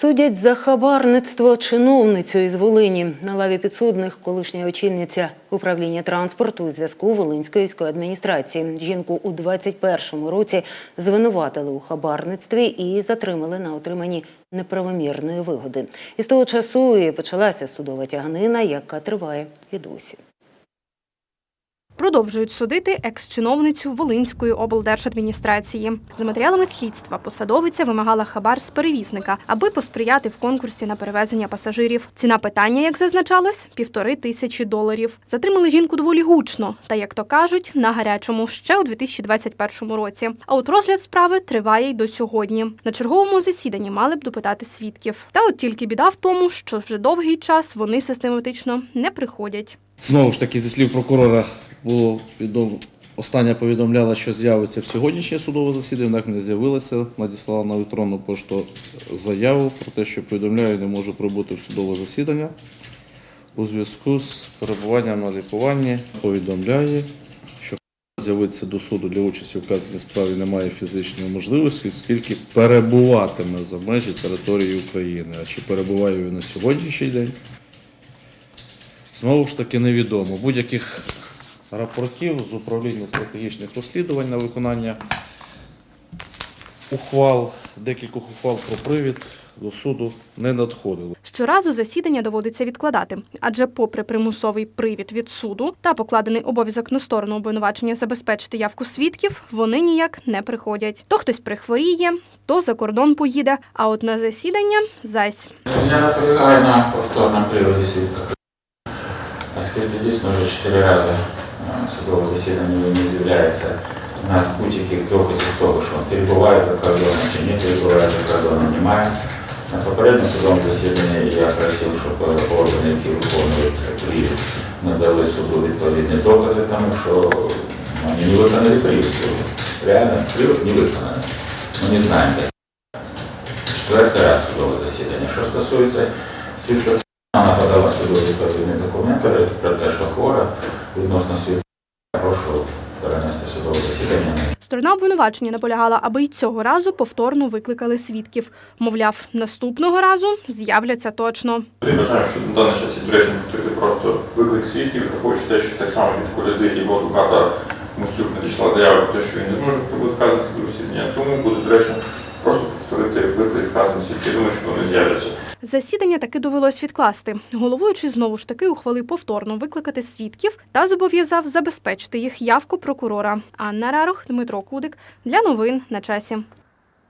Судять за хабарництво чиновницю із Волині. На лаві підсудних колишня очільниця управління транспорту і зв'язку Волинської військової адміністрації. Жінку у 21-му році звинуватили у хабарництві і затримали на отриманні неправомірної вигоди. І з того часу і почалася судова тяганина, яка триває і досі. Продовжують судити екс-чиновницю Волинської облдержадміністрації. За матеріалами слідства посадовиця вимагала хабар з перевізника, аби посприяти в конкурсі на перевезення пасажирів. Ціна питання, як зазначалось, півтори тисячі доларів. Затримали жінку доволі гучно, та як то кажуть, на гарячому ще у 2021 році. А от розгляд справи триває й до сьогодні. На черговому засіданні мали б допитати свідків. Та от тільки біда в тому, що вже довгий час вони систематично не приходять. Знову ж таки, зі слів прокурора, було відомо. Остання повідомляла, що з'явиться в сьогоднішнє судове засідання, однак не з'явилася. Надіслала на електронну пошту заяву про те, що повідомляю, не можу прибути в судове засідання у зв'язку з перебуванням на лікуванні. Повідомляє, що з'явитися до суду для участі в вказаній справі немає фізичної можливості, оскільки перебуватиме за межі території України. А чи перебуває він на сьогоднішній день? Знову ж таки невідомо. Будь-яких рапортів з управління стратегічних розслідувань на виконання ухвал, декількох ухвал про привід до суду не надходило. Щоразу засідання доводиться відкладати, адже, попри примусовий привід від суду та покладений обов'язок на сторону обвинувачення забезпечити явку свідків, вони ніяк не приходять. То хтось прихворіє, то за кордон поїде. А от на засідання зась. Я наполягаю на повторном приводі свідка. Оскільки дійсно вже чотири рази е, судове засідання він не з'являється, у нас будь-яких доказів того, що він перебуває за кордоном чи не перебуває за кордоном, немає. На попередньому судовому засіданні я просив, щоб е, органи, які виконують привід, надали суду відповідні докази, тому що вони не виконали привід суду. Реально привід не виконаний. Ми не знаємо, де Четвертий раз судове засідання. Що стосується свідка, вона подала судові відповідні документи про те, що хвора відносно свідка. Прошу перенести судове засідання. Сторона обвинувачення наполягала, аби й цього разу повторно викликали свідків. Мовляв, наступного разу з'являться точно. Я вважаю, що на даний час доречно повторити просто виклик свідків, враховуючи те, що так само від коляди і його адвоката Мусюк надійшла заява про те, що він не зможе прибути вказане судове засідання, тому буде доречно просто повторити виклик вказаних свідків, думаю, що вони з'являться. Засідання таки довелось відкласти. Головуючий знову ж таки ухвалив повторно викликати свідків та зобов'язав забезпечити їх явку прокурора. Анна Рарух, Дмитро Кудик для новин на часі.